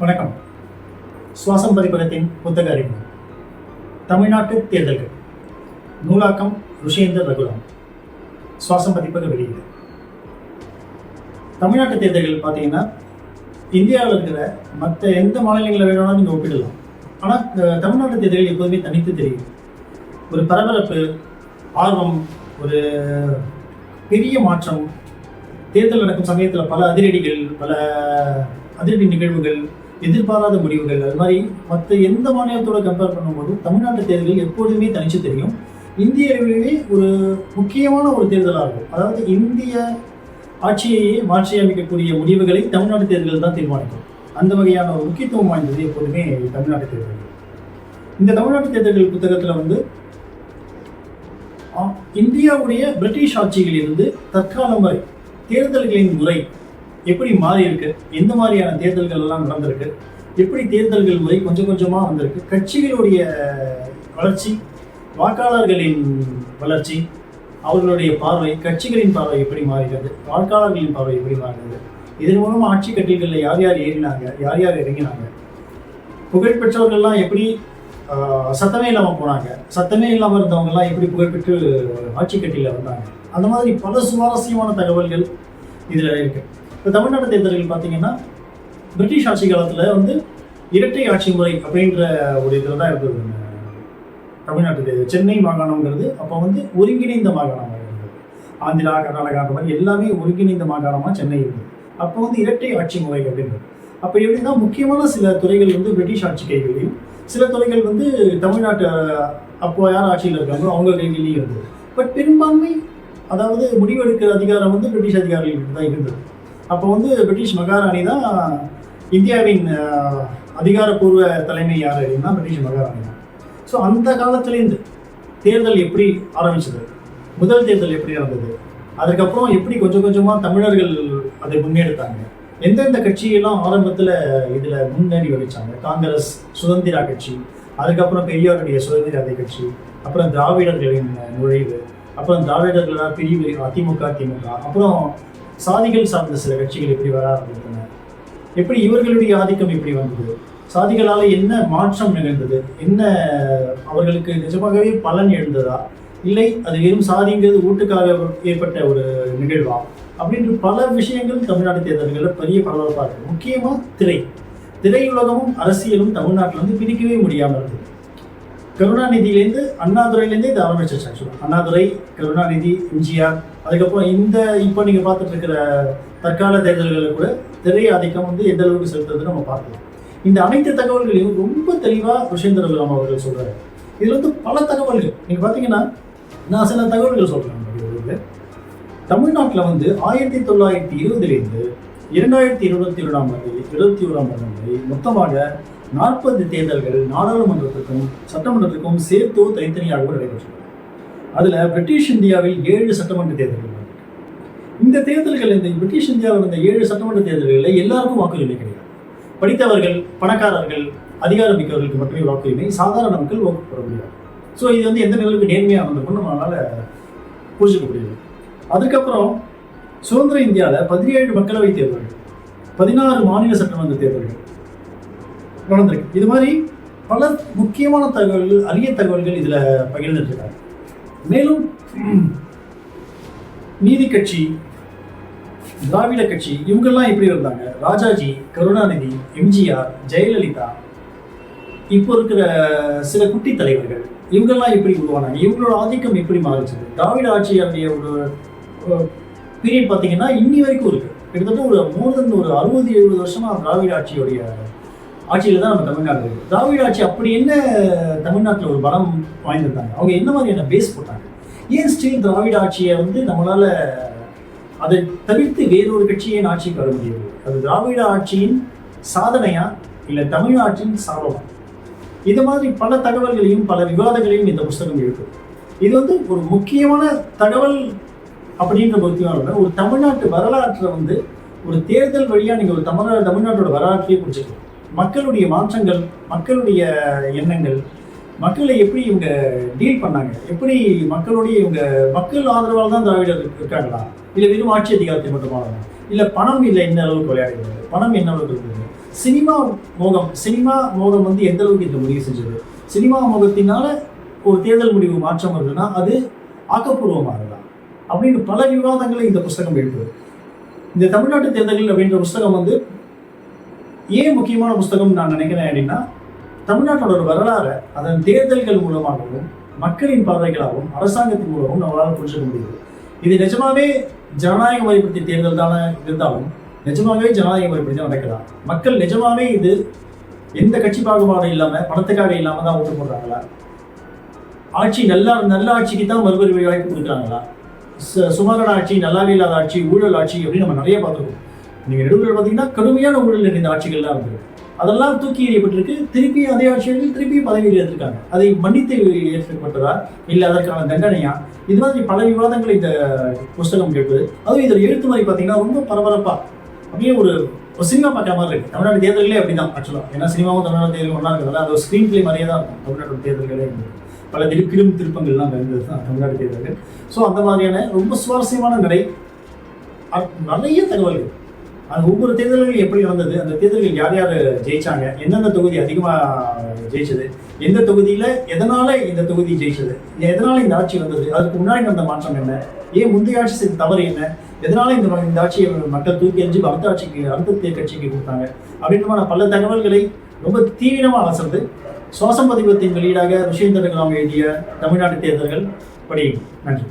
வணக்கம். சுவாசம் பதிப்பகத்தின் புத்தக அறிவு தமிழ்நாட்டு தேர்தல்கள். நூலாக்கம் ருஷேந்தர் ரகுராம். சுவாசம் பதிப்பக வெளியீடு. தமிழ்நாட்டு தேர்தல்கள் பார்த்தீங்கன்னா இந்தியாவில் இருக்கிற மற்ற எந்த மாநிலங்களை வேணாலும் நீங்கள் ஒப்பிடலாம். ஆனால் தமிழ்நாட்டு தேர்தல்கள் எப்போதுமே தனித்து தெரியும். ஒரு பரபரப்பு ஆர்வம் ஒரு பெரிய மாற்றம் தேர்தல் நடக்கும் சமயத்தில் பல அதிரடிகள் பல அதிரடி நிகழ்வுகள் எதிர்பாராத முடிவுகள். அது மாதிரி மற்ற எந்த மாநிலத்தோட கம்பேர் பண்ணும்போதும் தமிழ்நாட்டு தேர்தல் எப்பொழுதுமே தனிச்சு தெரியும். இந்திய அளவிலேயே ஒரு முக்கியமான ஒரு தேர்தலாக இருக்கும். அதாவது இந்திய ஆட்சியையே மாற்றி அமைக்கக்கூடிய முடிவுகளை தமிழ்நாட்டு தேர்தல் தான் தீர்மானிக்கும். அந்த வகையான ஒரு முக்கியத்துவம் வாய்ந்தது எப்போதுமே தமிழ்நாட்டு தேர்தல்கள். இந்த தமிழ்நாட்டு தேர்தல்கள் புத்தகத்தில் வந்து இந்தியாவுடைய பிரிட்டிஷ் ஆட்சியிலிருந்து தற்காலம் வரை தேர்தல்களின் முறை எப்படி மாறி இருக்கு? எந்த மாதிரியான தேர்தல்கள் எல்லாம் நடந்திருக்கு? எப்படி தேர்தல்கள் முறை கொஞ்சம் கொஞ்சமாக வந்திருக்கு? கட்சிகளுடைய வளர்ச்சி வாக்காளர்களின் வளர்ச்சி அவர்களுடைய பார்வை கட்சிகளின் பார்வை எப்படி மாறுகிறது வாக்காளர்களின் பார்வை எப்படி மாறுகிறது இதன் மூலம் ஆட்சி கட்டில்களில் யார் யார் ஏறினாங்க? யார் யார் இறங்கினாங்க? புகழ்பெற்றவர்கள்லாம் எப்படி சத்தமே இல்லாமல் போனாங்க. சத்தமே இல்லாமல் இருந்தவங்கலாம் எப்படி புகழ்பெற்று ஆட்சி கட்டியில் வந்தாங்க? அந்த மாதிரி பல சுவாரஸ்யமான தகவல்கள் இதில் இருக்குது இப்போ தமிழ்நாடு தேர்தல்கள் பார்த்தீங்கன்னா பிரிட்டிஷ் ஆட்சி காலத்தில் வந்து இரட்டை ஆட்சி முறை அப்படின்ற ஒரு இதில் தான் இருந்தது. தமிழ்நாட்டு தேர்தல். சென்னை மாகாணங்கிறது அப்போ வந்து ஒருங்கிணைந்த மாகாணமாக இருந்தது. ஆந்திரா கர்நாடகா அந்த மாதிரி எல்லாமே ஒருங்கிணைந்த மாகாணமாக சென்னை இருந்தது. அப்போ வந்து இரட்டை ஆட்சி முறை அப்படின்றது. அப்போ எப்படின்னா முக்கியமான சில துறைகள் வந்து பிரிட்டிஷ் ஆட்சி கைகளையும் சில துறைகள் வந்து தமிழ்நாட்டு அப்போ யார் ஆட்சியில் இருக்காங்களோ அவங்க கைகளிலையும் இருந்தது. பட் பெரும்பான்மை அதாவது முடிவெடுக்கிற அதிகாரம் வந்து பிரிட்டிஷ் அதிகாரிகளுக்கு தான் இருந்தது. அப்போ வந்து பிரிட்டிஷ் மகாராணி தான் இந்தியாவின் அதிகாரப்பூர்வ தலைமை யார் அப்படின்னா பிரிட்டிஷ் மகாராணி தான். ஸோ அந்த காலத்துலேருந்து தேர்தல் எப்படி ஆரம்பிச்சது? முதல் தேர்தல் எப்படி நடந்தது? அதுக்கப்புறம் எப்படி கொஞ்சம் கொஞ்சமாக தமிழர்கள் அதை முன்னெடுத்தாங்க? எந்தெந்த கட்சியெல்லாம் ஆரம்பத்தில் இதில் முன்னணி வகிச்சாங்க? காங்கிரஸ் சுதந்திரா கட்சி அதுக்கப்புறம் பெரியாருடைய சுதந்திர கட்சி அப்புறம் திராவிடர்களின் நுழைவு அப்புறம் திராவிடர்களால் பிரிவு அதிமுக திமுக அப்புறம் சாதிகள் சார்ந்த சில கட்சிகள் எப்படி வர ஆரம்பித்தன? எப்படி இவர்களுடைய ஆதிக்கம் எப்படி வந்தது? சாதிகளால் என்ன மாற்றம் நிகழ்ந்தது? என்ன அவர்களுக்கு நிஜமாகவே பலன் எழுந்ததா? இல்லை அது வெறும் சாதிங்கிறது வீட்டுக்காக ஏற்பட்ட ஒரு நிகழ்வா? அப்படின்ற பல விஷயங்கள் தமிழ்நாடு தேர்தல்களில் பெரிய பரபரப்பாக முக்கியமாக திரை. திரையுலகமும் அரசியலும் தமிழ்நாட்டில் வந்து பிரிக்கவே முடியாமல் இருந்தது. கருணாநிதியிலேருந்து அண்ணாதுரையிலேருந்தே இது ஆரம்பிச்சிருச்சு ஆக்சுவலாக அண்ணாதுரை கருணாநிதி எம்ஜிஆர் அதுக்கப்புறம் இந்த இப்போ நீங்கள் பார்த்துட்டு இருக்கிற தற்கால தேர்தல்களில் கூட திரை ஆதிக்கம் வந்து எந்த அளவுக்கு செலுத்துறது நம்ம பார்க்கலாம். இந்த அனைத்து தகவல்களையும் ரொம்ப தெளிவாக ருஷேந்திர ராம் அவர்கள் சொல்கிறார் இதில் வந்து பல தகவல்கள். நீங்கள் பார்த்தீங்கன்னா நான் சில தகவல்கள் சொல்கிறேன் தமிழ்நாட்டில் வந்து ஆயிரத்தி தொள்ளாயிரத்தி இருபதுலேருந்து இரண்டாயிரத்தி இருபத்தி ஒன்றாம் ஆண்டு இருபத்தி ஓராம் ஆண்டு வரை மொத்தமாக நாற்பது தேர்தல்கள் நாடாளுமன்றத்துக்கும் சட்டமன்றத்துக்கும் சேர்த்தோ தனித்தனியாகவும் நடைபெற்றுள்ளன. அதில் பிரிட்டிஷ் இந்தியாவில் ஏழு சட்டமன்ற தேர்தல்கள் இந்த தேர்தல்கள் இந்த பிரிட்டிஷ் இந்தியாவில் இருந்த ஏழு சட்டமன்ற தேர்தல்களில் எல்லாருக்கும் வாக்குரிமை கிடையாது. படித்தவர்கள் பணக்காரர்கள் அதிகாரம் மிக்கவர்களுக்கு மட்டுமே வாக்குரிமை சாதாரண மக்கள் வாக்கு பெற முடியாது. ஸோ இது வந்து எந்த நிகழ்வுக்கு நேர்மையாக நடந்திருக்கும் நம்மளால புரிஞ்சுக்க முடியுது. அதுக்கப்புறம் சுதந்திர இந்தியாவில் பதினேழு மக்களவை தேர்தல்கள் பதினாறு மாநில சட்டமன்ற தேர்தல்கள் நடந்திருக்கு. இது மாதிரி பல முக்கியமான தகவல்கள் அரிய தகவல்கள் இதில் பகிர்ந்துட்டு இருக்காங்க. மேலும் நீதி கட்சி திராவிட கட்சி இவங்கெல்லாம் எப்படி இருந்தாங்க? ராஜாஜி கருணாநிதி எம்ஜிஆர் ஜெயலலிதா இப்போ இருக்கிற சில குட்டி தலைவர்கள் இவங்கெல்லாம் எப்படி உருவானாங்க? இவங்களோட ஆதிக்கம் எப்படி மாறிச்சது திராவிட ஆட்சியாருடைய ஒரு பீரியட் பார்த்தீங்கன்னா இன்னி வரைக்கும் இருக்கு. கிட்டத்தட்ட ஒரு மோர் தென் ஒரு அறுபது எழுபது வருஷமா திராவிட ஆட்சியுடைய ஆட்சியில் தான் நம்ம தமிழ்நாடு இருக்கு. திராவிட ஆட்சி அப்படி என்ன தமிழ்நாட்டில் ஒரு பலம் வாய்ந்திருந்தாங்க? அவங்க என்ன மாதிரியான பேஸ் போட்டாங்க? ஏன் ஸ்டில் திராவிட ஆட்சியை வந்து நம்மளால அதை தவிர்த்து வேறொரு கட்சியை ஆட்சிக்கு வர முடியாது? அது திராவிட ஆட்சியின் சாதனையா இல்லை தமிழ்நாட்டின் சாபமா? இது மாதிரி பல தகவல்களையும் பல விவாதங்களையும் இந்த புஸ்தகம் இருக்கு இது வந்து ஒரு முக்கியமான தகவல் அப்படின்ற பொறுத்தினால ஒரு தமிழ்நாட்டு வரலாற்றை வந்து ஒரு தேர்தல் வழியாக நீங்கள் ஒரு தமிழ் தமிழ்நாட்டோட வரலாற்றையே குறிச்சிருக்கோம் மக்களுடைய மாற்றங்கள் மக்களுடைய எண்ணங்கள் மக்களை எப்படி இவங்க டீல் பண்ணாங்க? எப்படி மக்களுடைய இவங்க மக்கள் ஆதரவால் தான் திராவிடர் இருக்காங்களா? இல்லை வெறும் ஆட்சி அதிகாரத்தை மட்டுமா? இல்லை பணம் இல்லை என்ன அளவுக்கு விளையாடுகிறது. பணம் என்ன அளவுக்கு இருக்குது? சினிமா மோகம் சினிமா மோகம் வந்து எந்த அளவுக்கு இந்த முடிவு செஞ்சது? சினிமா மோகத்தினால ஒரு தேர்தல் முடிவு மாற்றம் வருதுன்னா அது ஆக்கப்பூர்வமாக இருக்கலாம் அப்படின்னு பல விவாதங்களை இந்த புஸ்தகம் எழுப்புது இந்த தமிழ்நாட்டு தேர்தல்கள் அப்படின்ற புஸ்தகம் வந்து ஏன் முக்கியமான புஸ்தகம் நான் நினைக்கிறேன் அப்படின்னா தமிழ்நாட்டோட ஒரு வரலாறை அதன் தேர்தல்கள் மூலமாகவும் மக்களின் பார்வைகளாகவும் அரசாங்கத்தின் மூலமும் நம்மளால் புரிஞ்சுக்க முடியுது. இது நிஜமாவே ஜனநாயக முறைப்படுத்திய தேர்தல் தானே இருந்தாலும் நிஜமாவே ஜனநாயக முறைப்படுத்தி தான் நடக்கலாம் மக்கள் நிஜமாவே இது எந்த கட்சி பாகுபாடும் இல்லாமல் பணத்துக்காக இல்லாமல் தான் ஓட்டு போடுறாங்களா? ஆட்சி நல்லா நல்ல ஆட்சிக்கு தான் மறுபடி வாய்ப்பு கொடுக்குறாங்களா? சு- சுமாரான ஆட்சி நல்லாவே இல்லாத ஆட்சி ஊழல் ஆட்சி அப்படின்னு நம்ம நிறைய பார்த்துருக்கோம். நீங்கள் நடுவில் பார்த்தீங்கன்னா கடுமையான ஊழல் நிறைந்த ஆட்சிகள்லாம் இருந்தது. அதெல்லாம் தூக்கி எறியப்பட்டிருக்கு. திருப்பி அதே ஆட்சியர்கள் திருப்பி பதவியில் ஏற்றிருக்காங்க. அதை மன்னித்து ஏற்பட்டதா இல்லை அதற்கான தண்டனையா? இது மாதிரி பல விவாதங்களை இந்த புஸ்தகம் கேட்பது அதுவும் இதில் எழுத்து மாதிரி பார்த்தீங்கன்னா ரொம்ப பரபரப்பா. அப்படியே ஒரு ஒரு சினிமா பார்க்குற மாதிரி இருக்கு. தமிழ்நாடு தேர்தல்களே அப்படிதான் ஆக்சுவலாக ஏன்னா சினிமாவும் தமிழ்நாடு தேர்தல் ஒன்றா இருக்கிறதால அது ஒரு ஸ்க்ரீன் பிளே மாதிரியே தான் இருக்கும். தமிழ்நாடு தேர்தல்களே பல திருப்பிலும் திருப்பங்கள்லாம் இருந்தது தான் தமிழ்நாடு தேர்தல்கள். ஸோ அந்த மாதிரியான ரொம்ப சுவாரஸ்யமான நடை நிறைய தகவல்கள். அது ஒவ்வொரு தேர்தல்கள் எப்படி நடந்தது அந்த தேர்தல்கள் யார் யார் ஜெயிச்சாங்க? எந்தெந்த தொகுதி அதிகமாக ஜெயிச்சது? எந்த தொகுதியில் எதனால இந்த தொகுதி ஜெயிச்சது? எதனால இந்த ஆட்சி வந்தது? அதுக்கு முன்னாடி நடந்த மாற்றம் என்ன? ஏன் முந்தைய ஆட்சி செய்த தவறு என்ன? எதனால இந்த இந்த ஆட்சியை மக்கள் தூக்கி எறிஞ்சு அடுத்த ஆட்சிக்கு அடுத்த கட்சிக்கு கொடுத்தாங்க? அப்படின்ற பல தகவல்களை ரொம்ப தீவிரமாக அலசந்து சுவாசம் பதிவத்தின் வெளியீடாக ருஷேந்திர கலாம் எழுதிய தமிழ்நாட்டு தேர்தல்கள். படி நன்றி.